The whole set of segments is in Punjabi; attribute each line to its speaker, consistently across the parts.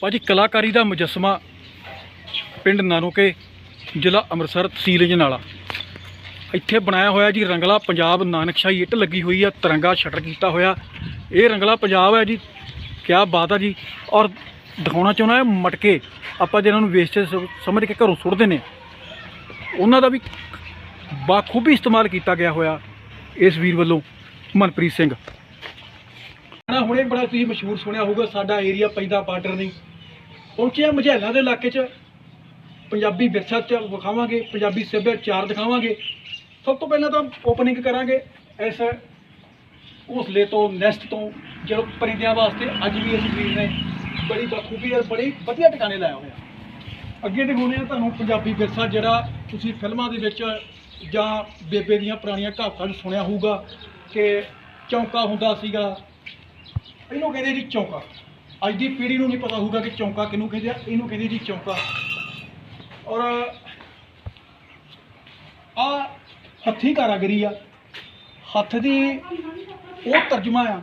Speaker 1: ਭਾਜੀ ਕਲਾਕਾਰੀ ਦਾ ਮੁਜੱਸਮਾ ਪਿੰਡ ਨਾਨੋਕੇ, ਜ਼ਿਲ੍ਹਾ ਅੰਮ੍ਰਿਤਸਰ ਤਹਿਸੀਲ ਜਨਾਲਾ ਇੱਥੇ ਬਣਾਇਆ ਹੋਇਆ ਜੀ ਰੰਗਲਾ ਪੰਜਾਬ ਨਾਨਕਸ਼ਾਹੀ ਇੱਟ ਲੱਗੀ ਹੋਈ ਆ, ਤਿਰੰਗਾ ਸ਼ਟਰ ਕੀਤਾ ਹੋਇਆ। ਇਹ ਰੰਗਲਾ ਪੰਜਾਬ ਹੈ ਜੀ, ਕਿਆ ਬਾਤ ਆ ਜੀ। ਔਰ ਦਿਖਾਉਣਾ ਚਾਹੁੰਦਾ ਹੈ ਮਟਕੇ, ਆਪਾਂ ਜਿਹਨਾਂ ਨੂੰ ਵੇਸਟ ਸਮਝ ਕੇ ਘਰੋਂ ਸੁੱਟਦੇ ਨੇ, ਉਹਨਾਂ ਦਾ ਵੀ ਬਾਖੂਬੀ ਇਸਤੇਮਾਲ ਕੀਤਾ ਗਿਆ ਹੋਇਆ ਇਸ ਵੀਰ ਵੱਲੋਂ, ਮਨਪ੍ਰੀਤ ਸਿੰਘ। ਨਾ ਹੁਣੇ ਬੜਾ ਤੁਸੀਂ ਮਸ਼ਹੂਰ ਸੁਣਿਆ ਹੋਊਗਾ, ਸਾਡਾ ਏਰੀਆ ਪੈਂਦਾ ਬਾਰਡਰ ਨਹੀਂ। ਪਹੁੰਚਿਆ ਮਝੈਲਾਂ ਦੇ ਇਲਾਕੇ 'ਚ। ਪੰਜਾਬੀ ਵਿਰਸਾ 'ਚ ਵਿਖਾਵਾਂਗੇ, ਪੰਜਾਬੀ ਸੱਭਿਆਚਾਰ ਦਿਖਾਵਾਂਗੇ। ਸਭ ਤੋਂ ਪਹਿਲਾਂ ਤਾਂ ਓਪਨਿੰਗ ਕਰਾਂਗੇ ਇਸ ਹੌਸਲੇ ਤੋਂ ਨੈਸਟ ਤੋਂ ਜੋ ਪਰਿੰਦਿਆਂ ਵਾਸਤੇ ਅੱਜ ਵੀ ਅਸੀਂ ਵੀਰ ਨੇ। ਬੜੀ ਬਖੂਬੀ ਔਰ ਬੜੀ ਵਧੀਆ ਟਿਕਾਣੇ ਲਾਇਆ ਹੋਇਆ। ਅੱਗੇ ਦਿਖਾਉਂਦੇ ਆ ਤੁਹਾਨੂੰ ਪੰਜਾਬੀ ਵਿਰਸਾ, ਜਿਹੜਾ ਤੁਸੀਂ ਫਿਲਮਾਂ ਦੇ ਵਿੱਚ ਜਾਂ ਬੇਬੇ ਦੀਆਂ ਪੁਰਾਣੀਆਂ ਕਹਾਵਤਾਂ 'ਚ ਸੁਣਿਆ ਹੋਊਗਾ ਕਿ ਚੌਂਕਾ ਹੁੰਦਾ ਸੀਗਾ। ਇਹਨੂੰ ਕਹਿੰਦੇ ਜੀ ਚੌਂਕਾ। ਅੱਜ ਦੀ ਪੀੜ੍ਹੀ ਨੂੰ ਨਹੀਂ ਪਤਾ ਹੋਊਗਾ ਕਿ ਚੌਂਕਾ ਕਿਹਨੂੰ ਕਹਿੰਦੇ ਆ, ਇਹਨੂੰ ਕਹਿੰਦੇ ਜੀ ਚੌਂਕਾ। ਔਰ ਆ ਹੱਥੀ ਕਾਰਾਗਰੀ ਆ, ਹੱਥ ਦੀ ਉਹ ਤਰਜਮਾ ਆ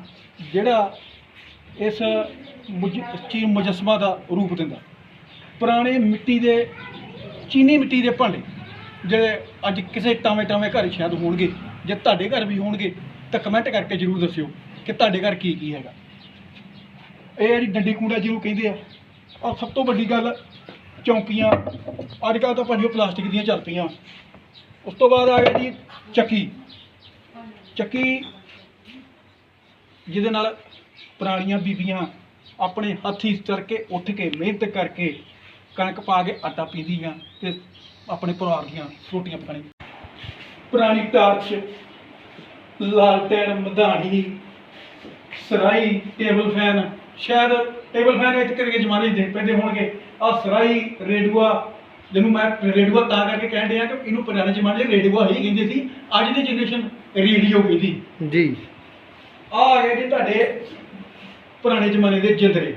Speaker 1: ਜਿਹੜਾ ਇਸ ਮੁਜ- ਚੀਜ਼ ਮੁਜੱਸਮਾ ਦਾ ਰੂਪ ਦਿੰਦਾ। ਪੁਰਾਣੇ ਮਿੱਟੀ ਦੇ, ਚੀਨੀ ਮਿੱਟੀ ਦੇ ਭਾਂਡੇ, ਜਿਹੜੇ ਅੱਜ ਕਿਸੇ ਟਾਵੇਂ ਟਾਵੇਂ ਘਰ ਸ਼ਾਇਦ ਹੋਣਗੇ, ਜੇ ਤੁਹਾਡੇ ਘਰ ਵੀ ਹੋਣਗੇ, ਤਾਂ ਕਮੈਂਟ ਕਰਕੇ ਜਰੂਰ ਦੱਸਿਓ ਕਿ ਤੁਹਾਡੇ ਘਰ ਕੀ ਕੀ ਹੈਗਾ। ਇਹ ਜਿਹੜੀ ਡੰਡੀ ਕੂੜਾ ਜਿਹਨੂੰ ਕਹਿੰਦੇ ਆ ਔਰ ਸਭ ਤੋਂ ਵੱਡੀ ਗੱਲ ਚੌਂਕੀਆਂ, ਅੱਜ ਕੱਲ੍ਹ ਤਾਂ ਭਾਜੀ ਉਹ ਪਲਾਸਟਿਕ ਦੀਆਂ ਚੱਲ ਪਈਆਂ। ਉਸ ਤੋਂ ਬਾਅਦ ਆ ਗਿਆ ਜੀ ਚੱਕੀ। ਚੱਕੀ ਜਿਹਦੇ ਨਾਲ ਪੁਰਾਣੀਆਂ ਬੀਬੀਆਂ ਆਪਣੇ ਹੱਥੀਂ ਚਰ ਕੇ ਉੱਠ ਕੇ, ਮਿਹਨਤ ਕਰਕੇ ਕਣਕ ਪਾ ਕੇ ਆਟਾ ਪੀਂਦੀਆਂ ਤੇ ਆਪਣੇ ਪਰਿਵਾਰ ਦੀਆਂ ਰੋਟੀਆਂ ਪਕਾਉਂਦੀਆਂ ਪੁਰਾਣੀ ਟਾਰਚ ਲਾਲਟੈਨ, ਮਧਾਣੀ, ਸਰਾਈ, ਟੇਬਲ ਫੈਨ ਸ਼ਾਇਦ ਟੇਬਲ ਫੈਨ ਇੱਕ ਕਰਕੇ ਜ਼ਮਾਨੇ ਦੇਖ ਪੈਂਦੇ ਹੋਣਗੇ। ਆ ਸਰਾਈ ਰੇਡੂਆ ਜਿਹਨੂੰ ਮੈਂ ਰੇਡੂਆ ਤਾਂ ਕਰਕੇ ਕਹਿਣ ਡਿਆ ਕਿ ਇਹਨੂੰ ਪੁਰਾਣੇ ਜ਼ਮਾਨੇ 'ਚ ਰੇਡੂਆ ਹੀ ਕਹਿੰਦੇ ਸੀ ਅੱਜ ਦੀ ਜਨਰੇਸ਼ਨ ਰੇਡੀਓ ਕਹਿੰਦੀ
Speaker 2: ਜੀ।
Speaker 1: ਆ ਆ ਗਏ ਜੀ ਤੁਹਾਡੇ ਪੁਰਾਣੇ ਜ਼ਮਾਨੇ ਦੇ ਜਿੰਦਰੇ।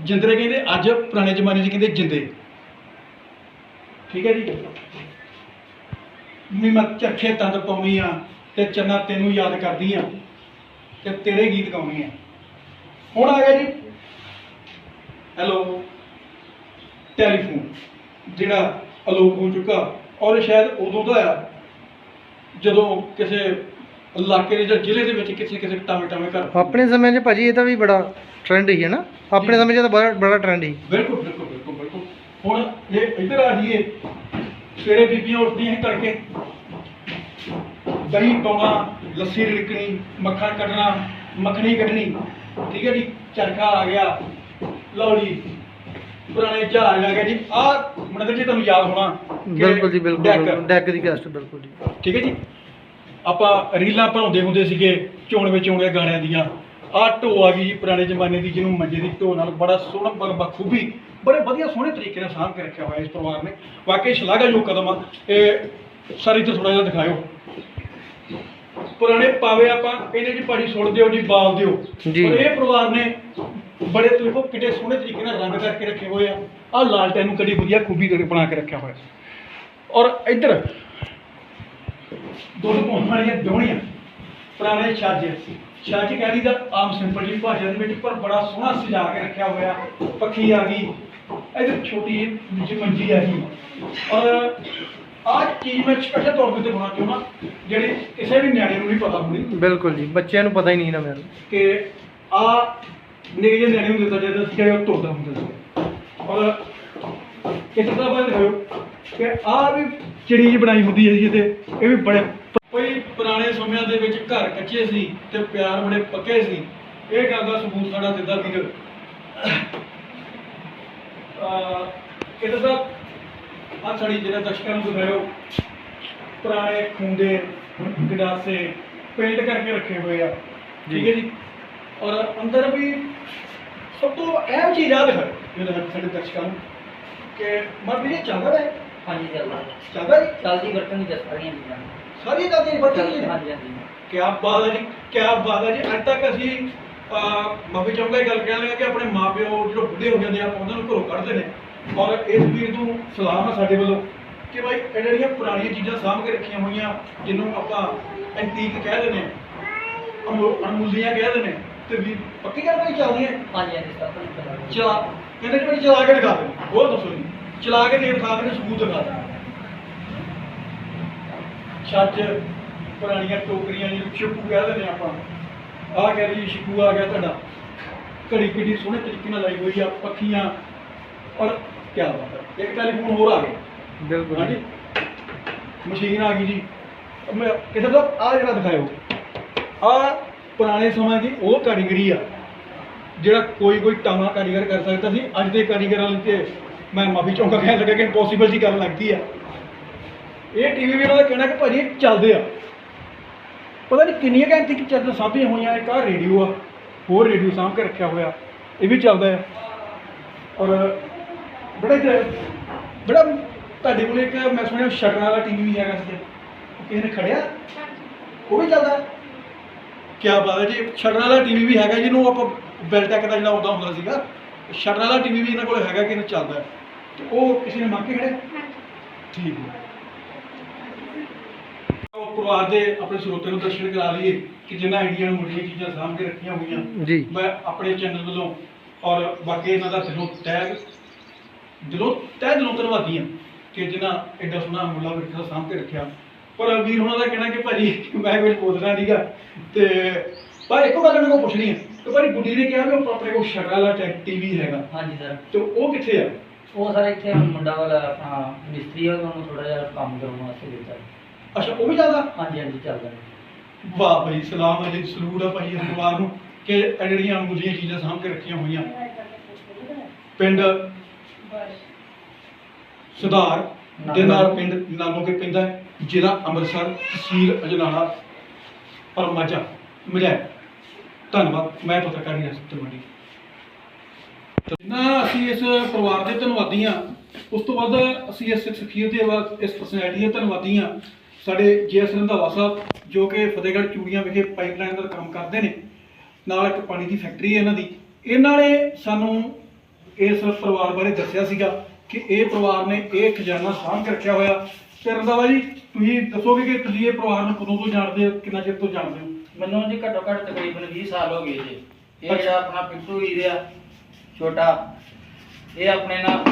Speaker 1: ਜਿੰਦਰੇ ਕਹਿੰਦੇ ਅੱਜ ਪੁਰਾਣੇ ਜ਼ਮਾਨੇ 'ਚ ਕਹਿੰਦੇ ਜਿੰਦੇ। ਠੀਕ ਹੈ ਜੀ? ਮੈਂ ਚਰਖੇ ਤੰਦ ਪਾਉਣੀ ਆ ਤੇ ਚੰਨਾ ਤੈਨੂੰ ਯਾਦ ਕਰਦੀ ਆ ਤੇ ਤੇਰੇ ਗੀਤ ਗਾਉਣੀ ਆ। ਹੁਣ ਆ ਗਿਆ ਜੀ। ਹੈਲੋ ਟੈਲੀਫੋਨ ਜਿਹੜਾ ਅਲੋਪ ਹੋ ਚੁੱਕਾ ਔਰ ਸ਼ਾਇਦ ਉਦੋਂ ਦਾ ਆ ਜਦੋਂ ਕਿਸੇ ਇਲਾਕੇ ਦੇ ਜਾਂ ਜ਼ਿਲ੍ਹੇ ਦੇ ਵਿੱਚ ਕਿਸੇ ਕਿਸੇ ਟਾਵੇਂ ਟਾਵੇਂ ਘਰ।
Speaker 2: ਆਪਣੇ ਸਮੇਂ 'ਚ ਭਾਜੀ ਇਹ ਤਾਂ ਵੀ ਬੜਾ ਟ੍ਰੈਂਡ ਹੀ ਹੈ ਨਾ? ਆਪਣੇ ਸਮੇਂ 'ਚ ਤਾਂ ਬੜਾ ਬੜਾ ਟ੍ਰੈਂਡ ਹੀ
Speaker 1: ਬਿਲਕੁਲ ਬਿਲਕੁਲ ਬਿਲਕੁਲ ਬਿਲਕੁਲ। ਹੁਣ ਜੇ ਇੱਧਰ ਆ ਜਾਈਏ। ਸਵੇਰੇ ਬੀਬੀਆਂ ਉੱਠਦੀਆਂ ਸੀ ਤੜਕੇ। ਦਹੀਂ ਪਾਉਣਾ ਲੱਸੀ ਰਿੜਕਣੀ ਮੱਖਣ ਕੱਢਣਾ ਮੱਖਣੀ ਕੱਢਣੀ। ਠੀਕ ਹੈ ਜੀ ਚਰਖਾ ਆ ਗਿਆ। ਜੀ ਪੁਰਾਣੇ ਜਹਾਜ਼ ਆ ਗਿਆ ਜੀ। ਆਹ ਮਨਿੰਦਰ ਜੀ ਤੁਹਾਨੂੰ ਯਾਦ ਹੋਣਾ ਕਿ
Speaker 2: ਬਿਲਕੁਲ ਜੀ ਬਿਲਕੁਲ
Speaker 1: ਡੈਕ।
Speaker 2: ਦੀ ਕੈਸਟ ਬਿਲਕੁਲ ਜੀ।
Speaker 1: ਠੀਕ ਹੈ ਜੀ ਆਪਾਂ ਰੀਲਾਂ ਬਣਾਉਂਦੇ ਹੁੰਦੇ ਸੀਗੇ ਚੋਣ ਵਿੱਚ ਆਉਂਦੇ ਗਾਣਿਆਂ ਦੀਆਂ। ਆਹ ਢੋ ਆ ਗਈ ਜੀ ਪੁਰਾਣੇ ਜ਼ਮਾਨੇ ਦੀ ਜਿਹਨੂੰ ਮੰਜੇ ਦੀ ਢੋ ਨਾਲ ਬੜਾ ਸੋਹਣਾ ਬ- ਬਖੂਬੀ ਬੜੇ ਵਧੀਆ ਸੋਹਣੇ ਤਰੀਕੇ ਨਾਲ ਸਾਂਭ ਕੇ ਰੱਖਿਆ ਹੋਇਆ ਇਸ ਪਰਿਵਾਰ ਨੇ। ਵਾਕਈ ਸ਼ਲਾਘਾਯੋਗ ਕਦਮ ਆ। ਇਹ ਸਾਰੀ ਤੇ ਥੋੜਾ ਜਿਹਾ ਦਿਖਾਇਓ। ਪੁਰਾਣੇ ਪਾਵੇ ਆਪਾਂ ਇਹਨੇ ਜੀ ਭਾਜੀ ਸੁੱਟ ਦਿਓ ਜੀ ਬਾਲ ਦਿਓ।
Speaker 2: ਜੀ।
Speaker 1: ਪਰ ਇਹ ਪਰਿਵਾਰ ਨੇ ਬੜੇ ਦੇਖੋ ਕਿਤੇ ਸੋਹਣੇ ਤਰੀਕੇ ਨਾਲ ਰੰਗ ਕਰਕੇ ਰੱਖੇ ਹੋਏ ਆ। ਆਹ ਲਾਲਟੈਨ ਨੂੰ ਕਦੀ ਵਧੀਆ ਖੂਬੀ ਕਰਕੇ ਬਣਾ ਕੇ ਰੱਖਿਆ ਹੋਇਆ। ਔਰ ਇੱਧਰ ਦੁੱਧ ਪਾਉਣ ਵਾਲੀਆਂ ਦੋਹਣੀਆਂ ਪੁਰਾਣੇ ਛੱਜ। ਛੱਜ ਕਹਿੰਦੀ ਦਾ ਆਮ ਸਿੰਪਲ ਜੀ ਭਾਸ਼ਾ ਦੇ ਵਿੱਚ ਪਰ ਬੜਾ ਸੋਹਣਾ ਸਜਾ ਕੇ ਰੱਖਿਆ ਹੋਇਆ ਪੱਖੀ ਆ ਗਈ। ਇਧਰ ਛੋਟੀ ਜਿਹੀ ਮੰਜੀ ਆ ਗਈ। ਔਰ ਆਹ ਚੀਜ਼ ਮੈਂ ਸਪੈਸ਼ਲ ਤੌਰ ਤੇ ਦਿਖਾਉਣਾ ਚਾਹੁੰਦਾ ਜਿਹੜੀ ਕਿਸੇ ਵੀ ਨਿਆਣੇ ਨੂੰ ਨਹੀਂ ਪਤਾ ਹੋਣੀ।
Speaker 2: ਬਿਲਕੁਲ ਜੀ ਬੱਚਿਆਂ ਨੂੰ ਪਤਾ ਹੀ ਨਹੀਂ ਨਾ ਮੈਨੂੰ
Speaker 1: ਕਿ ਆ ਨਿੱਕੇ ਜਿਹੇ ਨਿਆਣੇ ਹੁੰਦੇ ਤਾਂ ਜਦੋਂ ਕਿ ਉਹ ਤੋੜਦਾ ਹੁੰਦਾ ਸੀ। ਔਰ ਕਿਸ ਤਰ੍ਹਾਂ ਬਾਅਦ ਹੋਇਓ ਕਿ ਆ ਵੀ ਚਿੜੀ ਬਣਾਈ ਹੁੰਦੀ ਹੈ ਜਿਹਦੇ ਇਹ ਵੀ ਬੜੇ ਕੋਈ ਪੁਰਾਣੇ ਸਮਿਆਂ ਦੇ ਵਿੱਚ ਘਰ ਕੱਚੇ ਸੀ ਤੇ ਪਿਆਰ ਬੜੇ ਪੱਕੇ ਸੀ। ਇਹ ਗੱਲ ਦਾ ਸਬੂਤ ਸਾਡਾ ਦਿੰਦਾ ਵੀਰ। ਆ ਕਿਤੇ ਦਾ ਆ ਸਾਡੀ ਜਿਹੜਾ ਦਰਸ਼ਕਾਂ ਨੂੰ ਦਿਖਾਇਓ। ਪੁਰਾਣੇ ਖੁੰਡੇ ਗਡਾਸੇ ਪੇਂਟ ਕਰਕੇ ਰੱਖੇ ਹੋਏ ਆ। ਠੀਕ ਹੈ ਜੀ? ਔਰ ਅੰਦਰ ਵੀ ਸਭ ਤੋਂ ਅਹਿਮ ਚੀਜ਼ ਆ ਦਿਖਾਓ ਜਿਹੜਾ ਸਾਡੇ ਦਰਸ਼ਕਾਂ ਨੂੰ ਕਿ ਮਰ ਵੀ ਇਹ ਚੱਲਦਾ ਹੈ।
Speaker 3: ਹਾਂਜੀ ਚੱਲਦਾ।
Speaker 1: ਚੱਲਦਾ ਜੀ?
Speaker 3: ਚੱਲਦੀ ਦੀ ਦੱਸ ਰਹੀਆਂ ਚੀਜ਼ਾਂ
Speaker 1: ਸਾਰੀ ਤਾਂ ਦੀ ਬੱਤੀ
Speaker 3: ਹਾਂਜੀ ਹਾਂਜੀ।
Speaker 1: ਕਿਆ ਬਾਤ ਹੈ ਜੀ ਕਿਆ ਬਾਤ ਹੈ ਜੀ। ਅੱਜ ਤੱਕ ਅਸੀਂ ਮਾਫੀ ਚਾਹੁੰਦਾ ਇਹ ਗੱਲ ਕਹਿਣ ਲੱਗਾ ਕਿ ਆਪਣੇ ਮਾਪਿਓ ਜਦੋਂ ਬੁੱਢੇ ਹੋ ਜਾਂਦੇ ਆ ਉਹਨਾਂ ਨੂੰ ਘਰੋਂ ਕੱਢਦੇ ਨੇ। ਔਰ ਇਸ ਵੀਰ ਨੂੰ ਸਲਾਮ ਹੈ ਸਾਡੇ ਵੱਲੋਂ ਕਿ ਭਾਈ ਇਹ ਜਿਹੜੀਆਂ ਪੁਰਾਣੀਆਂ ਚੀਜ਼ਾਂ ਸਾਂਭ ਕੇ ਰੱਖੀਆਂ ਹੋਈਆਂ ਜਿਹਨੂੰ ਆਪਾਂ ਐਂਟੀਕ ਕਹਿ ਦਿੰਦੇ ਹਾਂ ਅਮੂ- ਅਣਮੁੱਲੀਆਂ ਕਹਿ ਦਿੰਦੇ ਹਾਂ, ਤੇ ਵੀ ਪੱਕੀ ਗੱਲ ਭਾਈ ਚੱਲਦੀ ਹੈ?
Speaker 3: ਹਾਂਜੀ ਹਾਂਜੀ ਸਰ ਚਲਾ
Speaker 1: ਕਹਿੰਦੇ ਜੀ ਭਾਈ ਚਲਾ ਕੇ ਦਿਖਾ ਦੇ ਉਹ ਦੱਸੋ ਜੀ ਚਲਾ ਕੇ ਦੇ ਦਿਖਾ ਦੇ ਸਬੂਤ ਦਿਖਾ ਦੇ ਛੱਜ ਪੁਰਾਣੀਆਂ ਟੋਕਰੀਆਂ ਜਿਹਨੂੰ ਸ਼ਿਕੂ ਕਹਿ ਦਿੰਦੇ ਆਪਾਂ। ਆਹ ਕਹਿ ਰਹੀ ਸ਼ਿਕੂ ਆ ਗਿਆ ਤੁਹਾਡਾ। ਘੜੀ ਕਿੱਡੀ ਸੋਹਣੇ ਤਰੀਕੇ ਨਾਲ ਲਾਈ ਹੋਈ ਆ ਪੱਖੀਆਂ। ਔਰ ਟੈਲੀਫੋਨ ਹੋਰ ਆ ਗਿਆ।
Speaker 2: ਬਿਲਕੁਲ।
Speaker 1: ਹਾਂਜੀ। ਮਸ਼ੀਨ ਆ ਗਈ ਜੀ। ਮੈਂ ਕਿਥੇ ਦਾ ਆ ਜਿਹੜਾ ਦਿਖਾਇਓ। ਆ ਪੁਰਾਣੇ ਸਮੇਂ ਦੀ ਉਹ ਕਾਰੀਗਰੀ ਆ ਜਿਹੜਾ ਕੋਈ ਕੋਈ ਟਾਵਾ ਕਾਰੀਗਰ ਕਰ ਸਕਦਾ ਸੀ। ਅੱਜ ਦੇ ਕਾਰੀਗਰਾਂ ਲਈ ਤੇ ਮੈਂ ਮਾਫੀ ਚਾਹੁੰਦਾ ਕਹਿਣ ਲੱਗਾ ਕਿ ਇੰਪੋਸੀਬਲ ਜੀ ਗੱਲ ਲੱਗਦੀ ਆ। ਇਹ ਟੀਵੀ ਵੀ ਉਹਨਾਂ ਦਾ ਕਹਿਣਾ ਕਿ ਭਾਜੀ ਚੱਲਦੇ ਆ। ਪਤਾ ਨਹੀਂ ਕਿੰਨੀਆਂ ਘੰਟੇ ਕਿ ਚੱਲ ਸਾਂਭੀਆਂ ਹੋਈਆਂ ਇੱਕ ਆਹ ਰੇਡੀਓ ਆ ਹੋਰ ਰੇਡੀਓ ਸਾਂਭ ਕੇ ਰੱਖਿਆ ਹੋਇਆ। ਇਹ ਵੀ ਚੱਲਦਾ ਹੈ ਔਰ ਬੜਾ ਬੜਾ ਤੁਹਾਡੇ ਕੋਲ ਇੱਕ ਮੈਂ ਸੁਣਿਆ ਸ਼ਟਰ ਵਾਲਾ ਟੀਵੀ ਵੀ ਹੈਗਾ ਸੀ। ਕਿਸੇ ਨੇ ਖੜਿਆ? ਉਹ ਵੀ ਚੱਲਦਾ? ਕੀ ਬਾਤ ਹੈ ਜੀ ਸ਼ਟਰ ਵਾਲਾ ਟੀਵੀ ਵੀ ਹੈਗਾ ਜਿਹਨੂੰ ਆਪਾਂ ਬੈਲਟੈਕ ਦਾ ਜਿਹੜਾ ਉਦਾਂ ਹੁੰਦਾ ਸੀਗਾ ਸ਼ਟਰ ਵਾਲਾ ਟੀਵੀ ਵੀ ਇਹਨਾਂ ਕੋਲ ਹੈਗਾ ਕਿ ਇਹਨਾਂ ਚੱਲਦਾ ਹੈ। ਤੇ ਉਹ ਕਿਸੇ ਨੇ ਮੰਗ ਕੇ ਖੜਿਆ? ਠੀਕ ਹੈ। ਉਹ ਪਰਿਵਾਰ ਦੇ ਆਪਣੇ ਸਰੋਤੇ ਨੂੰ ਦਰਸ਼ਨ ਕਰਾ ਲਈਏ ਕਿ ਜਿਨ੍ਹਾਂ ਇੰਡੀਆ ਨੂੰ ਮੁੱਢਲੀਆਂ ਚੀਜ਼ਾਂ ਸਾਂਭ ਕੇ ਰੱਖੀਆਂ ਹੋਈਆਂ।
Speaker 2: ਜੀ।
Speaker 1: ਮੈਂ ਆਪਣੇ ਚੈਨਲ ਵੱਲੋਂ ਔਰ ਬਾਕੀ ਇਹਨਾਂ ਦਾ ਦਿਲੋਂ ਤਹਿ ਦਿਲੋਂ ਤਹਿ ਦਿਲੋਂ ਧੰਨਵਾਦੀ ਕਿ ਜਿਨ੍ਹਾਂ ਐਡਾ ਸੋਹਣਾ ਮੁੱਲਾ ਵਿਰਸਾ ਸਾਂਭ ਕੇ ਰੱਖਿਆ ਪਰ ਵੀਰ ਉਹਨਾਂ ਦਾ ਕਹਿਣਾ ਕਿ ਭਾਜੀ ਮੈਂ ਕੁਝ ਬੋਲਣਾ ਨਹੀਂਗਾ ਤੇ ਪਰ ਇੱਕੋ ਗੱਲ ਮੈਨੂੰ ਪੁੱਛਣੀ ਹੈ ਕਿ ਭਾਜੀ ਗੁੱਡੀ ਨੇ ਕਿਹਾ ਵੀ ਉਹ ਆਪਣੇ ਕੋਲ ਸ਼ਟਰ ਵਾਲਾ ਟੀਵੀ ਹੈਗਾ।
Speaker 3: ਹਾਂਜੀ ਸਰ।
Speaker 1: ਤੇ ਉਹ ਕਿੱਥੇ ਆ?
Speaker 3: ਉਹ ਸਰ ਇੱਥੇ ਮੁੰਡਾ ਵਾਲਾ ਆਪਣਾ ਮਿਸਤਰੀ ਆ ਉਹਨੂੰ ਥੋੜਾ ਜਿਹਾ ਕੰਮ ਕਰਾਉਣ ਵਾਸਤੇ ਦਿੱਤਾ।
Speaker 1: ਅੱਛਾ ਉਹ ਵੀ ਚੱਲਦਾ?
Speaker 3: ਹਾਂਜੀ ਹਾਂਜੀ ਚੱਲਦਾ।
Speaker 1: ਵਾਹ ਭਾਈ ਸਲਾਮ ਜੀ ਸਲੂਟ ਆ ਭਾਈ ਪਰਿਵਾਰ ਨੂੰ ਕਿ ਜਿਹੜੀਆਂ ਅਣਮੁੱਲੀਆਂ ਚੀਜ਼ਾਂ ਸਾਂਭ ਕੇ ਰੱਖੀਆਂ ਹੋਈਆਂ। ਪਿੰਡ ਸੁਧਾਰ ਦੇ ਨਾਲ ਪਿੰਡ ਨਾਲੋਂ ਕੇ ਪੈਂਦਾ ਹੈ, ਜ਼ਿਲ੍ਹਾ ਅੰਮ੍ਰਿਤਸਰ ਤਹਿਸੀਲ ਅਜਨਾਲਾ ਔਰ ਮਾਝਾ ਮਿਲਿਆ ਧੰਨਵਾਦ। ਮੈਂ ਪੱਤਰਕਾਰ ਹੀ ਤਲਵੰਡੀ ਨਾ ਅਸੀਂ ਇਸ ਪਰਿਵਾਰ ਦੇ ਧੰਨਵਾਦੀ ਹਾਂ ਉਸ ਤੋਂ ਬਾਅਦ ਅਸੀਂ ਇਸ ਸ਼ਖਸੀਅਤ ਦੇ ਬਾਅਦ ਇਸ ਪਰਸਨੈਲਿਟੀ ਦੇ ਧੰਨਵਾਦੀ ਹਾਂ। ਸਾਡੇ ਜੀਐਸ ਰੰਧਾਵਾ ਸਾਹਿਬ ਜੋ ਕਿ ਫਤਿਹਗੜ੍ਹ ਚੂੜੀਆਂ ਵਿਖੇ ਪਾਈਪਲਾਈਨ ਦਾ ਕੰਮ ਕਰਦੇ ਨੇ। ਨਾਲ ਇੱਕ ਪਾਣੀ ਦੀ ਫੈਕਟਰੀ ਹੈ ਇਹਨਾਂ ਦੀ। ਇਹਨਾਂ ਨੇ ਸਾਨੂੰ ਇਸ ਪਰਿਵਾਰ ਬਾਰੇ ਦੱਸਿਆ ਸੀਗਾ ਕਿ ਇਹ ਪਰਿਵਾਰ ਨੇ ਇਹ ਖਜ਼ਾਨਾ ਸਾਂਭ ਕੇ ਰੱਖਿਆ ਹੋਇਆ। ਤੇ ਰੰਧਾਵਾ ਜੀ ਤੁਸੀਂ ਦੱਸੋਗੇ ਕਿ ਤੁਸੀਂ ਇਹ ਪਰਿਵਾਰ ਨੂੰ ਕਦੋਂ ਤੋਂ ਜਾਣਦੇ ਹੋ ਕਿੰਨਾ ਚਿਰ ਤੋਂ ਜਾਣਦੇ ਹੋ?
Speaker 4: ਮੈਨੂੰ ਜੀ ਘੱਟੋ ਘੱਟ ਤਕਰੀਬਨ 20 ਸਾਲ ਹੋ ਗਏ ਜੀ। ਇਹ। ਜਿਹੜਾ ਆਪਣਾ ਪਿੱਟੂ ਵੀਰ ਆ ਛੋਟਾ ਇਹ ਆਪਣੇ ਨਾਲ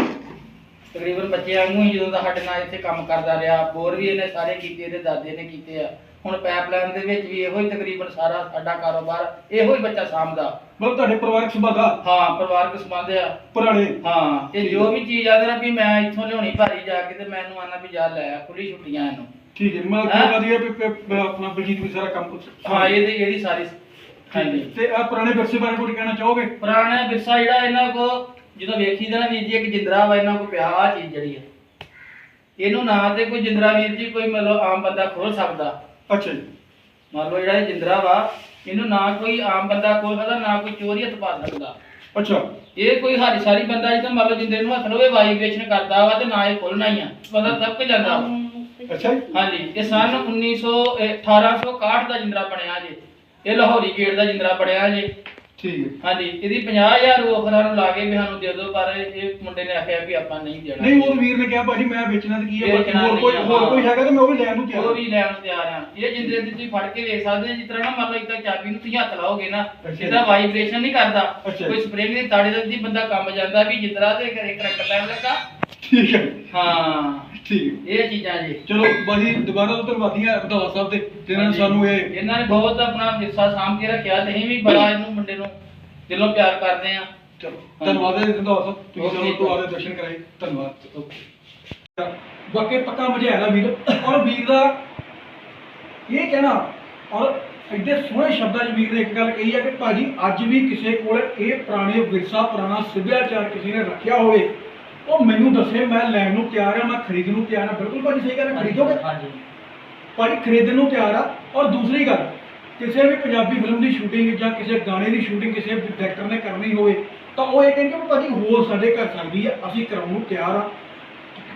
Speaker 4: ਤਕਰੀਬਨ ਬੱਚੇ ਵਾਂਗੂ ਹੀ ਜਦੋਂ ਦਾ ਸਾਡੇ ਨਾਲ ਇੱਥੇ ਕੰਮ ਕਰਦਾ ਰਿਹਾ ਬੋਰ ਵੀ ਇਹਨੇ ਸਾਰੇ ਕੀਤੇ ਇਹਦੇ ਦਾਦੇ ਨੇ ਕੀਤੇ ਆ। ਹੁਣ ਪਾਈਪਲਾਈਨ ਦੇ ਵਿੱਚ ਵੀ ਇਹੋ ਹੀ ਤਕਰੀਬਨ ਸਾਰਾ ਸਾਡਾ ਕਾਰੋਬਾਰ ਇਹੋ ਹੀ ਬੱਚਾ ਸਾਂਭਦਾ।
Speaker 1: ਮਤਲਬ ਤੁਹਾਡੇ ਪਰਿਵਾਰਕ ਆ?
Speaker 4: ਹਾਂ ਪਰਿਵਾਰਕ ਸੰਬੰਧ ਆ।
Speaker 1: ਪੁਰਾਣੇ?
Speaker 4: ਹਾਂ ਤੇ ਜੋ ਵੀ ਚੀਜ਼ ਆਦੇ ਨਾ ਵੀ ਮੈਂ ਇੱਥੋਂ ਲਿਆਉਣੀ ਭਾਰੀ ਜਾ ਕੇ ਤੇ ਮੈਨੂੰ ਆਨਾ ਵੀ ਜਾ ਲੈ ਆ ਖੁੱਲੀ ਛੁੱਟੀਆਂ ਇਹਨੂੰ।
Speaker 1: ਠੀਕ ਹੈ ਮਤਲਬ
Speaker 4: ਹੈਂ?
Speaker 1: ਕਿ ਵਧੀਆ ਵੀ ਪ- ਪ- ਆਪਣਾ ਬਲਜੀਤ ਵੀ ਸਾਰਾ ਕੰਮ ਕੁਛ-
Speaker 4: ਹਾਂ ਇਹਦੀ ਇਹਦੀ ਸਾਰੀ ਹਾਂਜੀ।
Speaker 1: ਤੇ ਆ ਪੁਰਾਣੇ ਵਿਰਸੇ ਬਾਰੇ ਕੁਝ ਕਹਿਣਾ ਚਾਹੋਗੇ?
Speaker 4: ਪੁਰਾਣਾ ਵਿਰਸਾ ਜਿਹੜਾ ਇਹਨਾਂ ਕੋ ਜਦੋਂ ਵੇਖੀਦਾ ਨਾ ਵੀਰ ਜੀ ਇੱਕ ਜਿੰਦਰਾ ਵਾ ਇਹਨਾਂ ਕੋ ਪਿਆ ਆ ਚੀਜ਼ ਜਿਹੜੀ ਹੈ ਇਹਨੂੰ ਨਾ ਤੇ ਕੋਈ ਜਿੰਦਰਾ ਵੀਰ ਜੀ ਕੋਈ ਮਤਲਬ ਆਮ ਬੰਦਾ ਖੋਲ ਸਕਦਾ।
Speaker 1: ਅੱਛਾ ਜੀ।
Speaker 4: ਮੰਨ ਲਓ ਜਿਹੜਾ ਇਹ ਜਿੰਦਰਾ ਵਾ ਇਹਨੂੰ ਨਾ ਕੋਈ ਆਮ ਬੰਦਾ ਖੋਲ ਸਕਦਾ ਨਾ ਕੋਈ ਚੋਰੀ ਹੱਥ ਪਾ ਸਕਦਾ।
Speaker 1: ਅੱਛਾ।
Speaker 4: ਇਹ ਕੋਈ ਹਾਰੀ ਸਾਰੀ ਬੰਦਾ ਜਿਹੜਾ ਮੰਨ ਲਓ ਜਿੰਦੇ ਨੂੰ ਹੱਥ ਲਵੇ ਵਾਈਬ੍ਰੇਸ਼ਨ ਕਰਦਾ ਵਾ ਤੇ ਨਾ ਇਹ ਖੁੱਲਣਾ ਹੀ ਆ ਬੰਦਾ ਦਬਕ ਜਾਂਦਾ ਵਾ।
Speaker 1: ਅੱਛਾ ਜੀ।
Speaker 4: ਹਾਂਜੀ ਇਹ ਸਨ 1900 ਇਹ 1861 ਦਾ ਜਿੰਦਰਾ ਬਣਿਆ ਜੇ। ਇਹ ਲਾਹੌਰੀ ਗੇਟ ਦਾ ਜਿੰਦਰਾ ਬਣਿਆ ਜੇ।
Speaker 1: ਠੀਕ ਹੈ
Speaker 4: ਹਾਂਜੀ ਇਹਦੀ 50000 ਰੋਖਰਾਂ ਨੂੰ ਲਾ ਕੇ ਵੀ ਸਾਨੂੰ ਦੇ ਦਿਓ ਪਰ ਇਹ ਮੁੰਡੇ ਨੇ ਆਖਿਆ ਵੀ ਆਪਾਂ ਨਹੀਂ ਦੇਣਾ
Speaker 1: ਨਹੀਂ ਉਹ ਵੀਰ ਨੇ ਕਿਹਾ ਭਾਜੀ ਮੈਂ ਵੇਚਣਾ ਤੇ ਕੀ ਹੈ ਬਾਕੀ ਹੋਰ ਕੋਈ ਹੋਰ। ਕੋਈ ਹੈਗਾ ਤੇ ਮੈਂ ਉਹ ਵੀ ਲੈਣ ਨੂੰ ਤਿਆਰ
Speaker 4: ਉਹ
Speaker 1: ਹਾਂ।
Speaker 4: ਵੀ ਲੈਣ ਨੂੰ ਤਿਆਰ ਆ ਇਹ ਜਿੰਦਰੇ ਦੀ ਤੁਸੀਂ ਫੜ ਕੇ ਵੇਖ ਸਕਦੇ ਹੋ ਜਿਸ ਤਰ੍ਹਾਂ ਨਾ ਮੰਨ ਲਓ ਇਦਾਂ ਚਾਬੀ ਨੂੰ ਤੁਸੀਂ ਹੱਥ ਲਾਓਗੇ ਨਾ
Speaker 1: ਅੱਛਾ।
Speaker 4: ਇਹਦਾ ਵਾਈਬ੍ਰੇਸ਼ਨ ਨਹੀਂ ਕਰਦਾ
Speaker 1: ਅੱਛਾ।
Speaker 4: ਕੋਈ ਸਪ੍ਰਿੰਗ ਦੀ ਤਾੜੀ ਦਾ ਦੀ ਬੰਦਾ ਕੰਮ ਜਾਂਦਾ ਵੀ ਜਿੰਦਰਾ ਦੇ ਘਰੇ ਕਰੰਟ ਪੈਣ ਲੱਗਾ
Speaker 1: ਠੀਕ ਹੈ।
Speaker 4: ਹਾਂ।
Speaker 1: ਠੀਕ ਹੈ।
Speaker 4: ਇਹ ਚੀਜ਼ਾਂ ਜੀ।
Speaker 1: ਚਲੋ ਬਾਜੀ ਦੁਬਾਰਾ ਤੋਂ ਧੰਨਵਾਦੀ ਆ ਰੰਧਾਵਾ ਸਾਹਿਬ ਦੇ ਜਿਨ੍ਹਾਂ ਨੇ ਸਾਨੂੰ ਇਹ
Speaker 4: ਇਹਨਾਂ ਨੇ ਬਹੁਤ ਆਪਣਾ ਵਿਰਸਾ ਸਾਂਭ ਕੇ ਰੱਖਿਆ ਤੇ ਅਸੀਂ ਵੀ ਬੜਾ ਇਹਨੂੰ ਮੁੰਡੇ ਨੂੰ ਦਿਲੋਂ ਪਿਆਰ ਕਰਦੇ ਆ
Speaker 1: ਚਲੋ ਧੰਨਵਾਦ ਹੈ ਰੰਧਾਵਾ ਸਾਹਿਬ। ਤੁਸੀਂ
Speaker 4: Okay,
Speaker 1: ਸਾਨੂੰ ਤੋਂ ਆਦੇ ਦਰਸ਼ਨ ਕਰਾਏ। ਧੰਨਵਾਦ। ਓਕੇ। ਬਾਕੀ ਪੱਕਾ ਮਜ਼ਾ ਆਇਆ ਵੀਰ। ਔਰ ਵੀਰ ਦਾ ਇਹ ਕਹਿਣਾ ਔਰ ਐਡੇ ਸੋਹਣੇ ਸ਼ਬਦਾਂ 'ਚ ਵੀਰ ਨੇ ਇੱਕ ਗੱਲ ਕਹੀ ਹੈ ਕਿ ਭਾਜੀ ਅੱਜ ਵੀ ਕਿਸੇ ਕੋਲ ਇਹ ਪੁਰਾਣੇ ਵਿਰਸਾ ਪੁਰਾਣਾ ਸੱਭਿਆਚਾਰ ਕਿਸੇ ਨੇ ਰੱਖਿਆ ਹੋਵੇ ਉਹ ਮੈਨੂੰ ਦੱਸੇ ਮੈਂ ਲੈਣ ਨੂੰ ਤਿਆਰ ਹਾਂ ਮੈਂ ਖਰੀਦਣ ਨੂੰ ਤਿਆਰ ਹਾਂ ਬਿਲਕੁਲ ਭਾਜੀ ਸਹੀ ਗੱਲ ਹੈ ਖਰੀਦੋਗੇ?
Speaker 3: ਹਾਂਜੀ।
Speaker 1: ਭਾਜੀ ਖਰੀਦਣ ਨੂੰ ਤਿਆਰ ਆ। ਔਰ ਦੂਸਰੀ ਗੱਲ ਕਿਸੇ ਵੀ ਪੰਜਾਬੀ ਫਿਲਮ ਦੀ ਸ਼ੂਟਿੰਗ ਜਾਂ ਕਿਸੇ ਗਾਣੇ ਦੀ ਸ਼ੂਟਿੰਗ ਕਿਸੇ ਡਾਇਰੈਕਟਰ ਨੇ ਕਰਨੀ ਹੋਵੇ ਤਾਂ ਉਹ ਇਹ ਕਹਿੰਦੇ ਕਿ ਭਾਜੀ ਹੋਰ ਸਾਡੇ ਘਰ ਸਕਦੀ ਹੈ ਅਸੀਂ ਕਰਾਉਣ ਨੂੰ ਤਿਆਰ ਆ।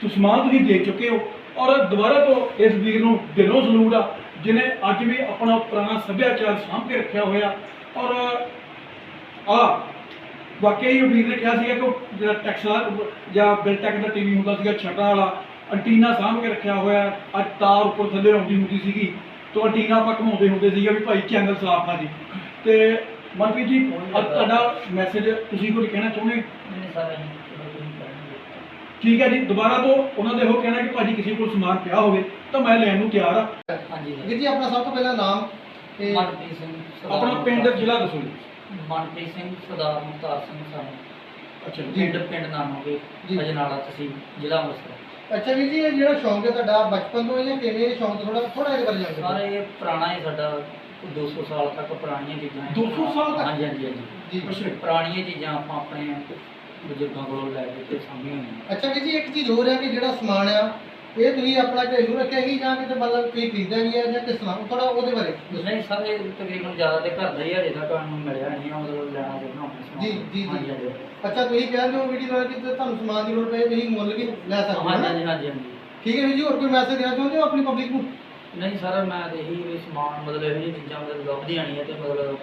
Speaker 1: ਤੁਸੀਂ ਸਮਾਨ ਤੁਸੀਂ ਦੇ ਚੁੱਕੇ ਹੋ। ਔਰ ਦੁਬਾਰਾ ਤੋਂ ਇਸ ਵੀਰ ਨੂੰ ਦਿਲੋਂ ਸਲੂਟ ਆ ਜਿਨੇ ਅੱਜ ਵੀ ਆਪਣਾ ਪੁਰਾਣਾ ਸੱਭਿਆਚਾਰ ਸਾਂਭ ਕੇ ਰੱਖਿਆ ਹੋਇਆ। ਔਰ ਆ ਵਾਕਈ ਉਹ ਵੀਰ ਨੇ ਕਿਹਾ ਸੀਗਾ ਕਿ ਉਹ ਜਿਹੜਾ ਟੈਕਸਾ ਜਾਂ ਬਿਲਟੈਕ ਦਾ ਟੀਵੀ ਹੁੰਦਾ ਸੀਗਾ ਛਟਾ ਵਾਲਾ ਅੰਟੀਨਾ ਸਾਂਭ ਕੇ ਰੱਖਿਆ ਹੋਇਆ ਅੱਜ ਤਾਰ ਉੱਪਰ ਥੱਲੇ ਆਉਂਦੀ ਹੁੰਦੀ ਸੀਗੀ ਤੋਂ ਅੰਟੀਨਾ ਆਪਾਂ ਘਮਾਉਂਦੇ ਹੁੰਦੇ ਸੀਗੇ ਵੀ ਭਾਈ ਚੈਨਲ ਸਾਫ਼ ਆ ਜੀ। ਤੇ ਮਨਪ੍ਰੀਤ ਜੀ ਅੱਜ ਤੁਹਾਡਾ ਮੈਸੇਜ ਤੁਸੀਂ ਕੁਝ ਕਹਿਣਾ ਚਾਹੁੰਦੇ? ਠੀਕ ਹੈ ਜੀ ਦੁਬਾਰਾ ਤੋਂ ਉਹਨਾਂ ਦੇ ਉਹ ਕਹਿਣਾ ਕਿ ਭਾਜੀ ਕਿਸੇ ਕੋਲ ਸਮਾਨ ਪਿਆ ਹੋਵੇ ਤਾਂ ਮੈਂ ਲੈਣ ਨੂੰ ਤਿਆਰ ਆ।
Speaker 3: ਹਾਂਜੀ।
Speaker 2: ਵੀਰ ਜੀ ਆਪਣਾ ਸਭ ਤੋਂ ਪਹਿਲਾਂ ਨਾਮ ਤੇ
Speaker 3: ਮਨਪ੍ਰੀਤ ਸਿੰਘ ਸਰਦਾਰ
Speaker 1: ਆਪਣਾ ਪਿੰਡ ਜ਼ਿਲ੍ਹਾ ਦੱਸੋ ਜੀ।
Speaker 3: ਮਨਪ੍ਰੀਤ ਸਿੰਘ ਸਰਦਾਰ ਮੁਖਤਾਰ ਸਿੰਘ ਸਾਨੂੰ
Speaker 1: ਅੱਛਾ ਜੀ।
Speaker 3: ਪਿੰਡ ਪਿੰਡ ਨਾਨੋਗੇ
Speaker 2: ਜੀ।
Speaker 3: ਅਜਨਾਲਾ ਤਹਿਸੀਲ ਜ਼ਿਲ੍ਹਾ ਅੰਮ੍ਰਿਤਸਰ।
Speaker 2: ਅੱਛਾ ਵੀਰ ਜੀ ਇਹ ਜਿਹੜਾ ਸ਼ੌਂਕ ਹੈ ਤੁਹਾਡਾ ਬਚਪਨ ਤੋਂ ਹੈ ਜਾਂ ਕਿਵੇਂ ਇਹ ਸ਼ੌਂਕ ਥੋੜਾ ਥੋੜਾ ਇਹਦੇ ਬਾਰੇ ਜਾਣਕਾਰੀ
Speaker 3: ਸਾਰੇ ਇਹ ਪੁਰਾਣਾ ਹੈ ਸਾਡਾ 200 ਸਾਲ ਤੱਕ ਪੁਰਾਣੀਆਂ ਚੀਜ਼ਾਂ ਹੈ
Speaker 1: 200 ਸਾਲ ਤੱਕ?
Speaker 3: ਹਾਂਜੀ ਹਾਂਜੀ ਹਾਂਜੀ।
Speaker 2: ਜੀ।
Speaker 1: ਅੱਛਾ।
Speaker 3: ਪੁਰਾਣੀਆਂ ਚੀਜ਼ਾਂ ਆਪਾਂ ਆਪਣੇ ਬਜ਼ੁਰਗਾਂ ਕੋਲੋਂ ਲੈ ਕੇ ਤੇ ਸਾਂਭੀਆਂ ਹੋਈਆਂ
Speaker 2: ਅੱਛਾ ਵੀਰ ਜੀ ਇੱਕ ਚੀਜ਼ ਹੋਰ ਹੈ ਕਿ ਜਿਹੜਾ ਸਮਾਨ ਆ ਇਹ ਤੁਸੀਂ ਆਪਣਾ ਘਰੇਲੂ ਰੱਖਿਆ ਹੀ ਜਾਂ ਕਿਤੇ ਮਤਲਬ ਕੋਈ ਖਰੀਦਿਆ ਵੀ ਹੈ ਜਾਂ ਕਿਸ ਤਰ੍ਹਾਂ ਥੋੜਾ ਉਹਦੇ ਬਾਰੇ।
Speaker 3: ਨਹੀਂ ਸਾਰੇ ਤਕਰੀਬਨ ਜ਼ਿਆਦਾ ਤੇ ਘਰ ਦਾ ਹੀ ਹਜੇ ਤੱਕ ਸਾਨੂੰ ਮਿਲਿਆ ਨਹੀਂ ਆ ਮਤਲਬ ਲੈਣਾ ਚਾਹੁੰਦਾ ਸਮਾਨ
Speaker 2: ਜੀ, ਜੀ, ਜੀ। ਅੱਛਾ ਤੁਸੀਂ ਕਹਿੰਦੇ ਹੋ ਵੀਡੀਓ ਨਾਲ ਕਿ ਤੁਹਾਨੂੰ ਸਮਾਨ ਦੀ ਲੋੜ ਪਏ ਤੁਸੀਂ ਮੁੱਲ ਵੀ ਲੈ ਸਕਦੇ ਹੋ
Speaker 3: ਹਾਂਜੀ
Speaker 2: ਨਾ?
Speaker 3: ਹਾਂਜੀ ਹਾਂਜੀ
Speaker 2: ਠੀਕ ਹੈ ਵੀਰ ਜੀ ਹੋਰ ਕੋਈ ਮੈਸੇਜ ਦੇਣਾ ਚਾਹੁੰਦੇ ਹੋ ਆਪਣੀ ਪਬਲਿਕ ਨੂੰ
Speaker 3: ਨਹੀਂ ਸਰ ਮੈਂ ਇਹੀ ਵੀ ਸਮਾਨ ਮਤਲਬ ਇਹੋ ਚੀਜ਼ਾਂ ਮਤਲਬ ਲੱਭਦੀਆਂ ਨਹੀਂ ਹੈ ਤੇ ਮਤਲਬ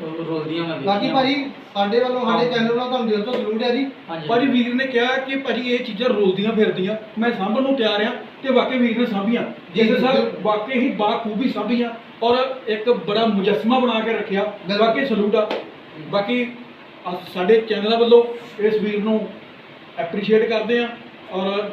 Speaker 3: ਰੋਲਦੀਆਂ
Speaker 2: ਬਾਕੀ। ਭਾਜੀ ਸਾਡੇ ਵੱਲੋਂ ਸਾਡੇ। ਚੈਨਲ ਵੱਲੋਂ ਤੁਹਾਨੂੰ ਦਿਲ ਤੋਂ ਸਲੂਟ ਹੈ ਜੀ
Speaker 3: ਹਾਂਜੀ
Speaker 1: ਭਾਜੀ ਵੀਰ ਨੇ ਕਿਹਾ ਕਿ ਭਾਜੀ ਇਹ ਚੀਜ਼ਾਂ ਰੋਲਦੀਆਂ ਫਿਰਦੀਆਂ ਮੈਂ ਸਾਂਭਣ ਨੂੰ ਤਿਆਰ ਆ ਤੇ ਵਾਕਈ ਵੀਰ ਨੇ ਸਾਂਭੀਆਂ
Speaker 2: ਜੀ,
Speaker 1: ਜਿਸ ਸਾਹਿਬ
Speaker 2: ਬਿਲਕੁਲ।
Speaker 1: ਵਾਕਈ ਹੀ ਬਾਖੂਬੀ ਸਾਂਭੀਆਂ ਔਰ ਇੱਕ ਬੜਾ ਮੁਜੱਸਮਾ ਬਣਾ ਕੇ ਰੱਖਿਆ
Speaker 2: ਬਿਲਕੁਲ।
Speaker 1: ਵਾਕਈ ਸਲੂਟ ਆ ਬਾਕੀ ਅਸ- ਸਾਡੇ ਚੈਨਲ ਵੱਲੋਂ ਇਸ ਵੀਰ ਨੂੰ ਐਪਰੀਸ਼ੀਏਟ ਕਰਦੇ ਆ ਔਰ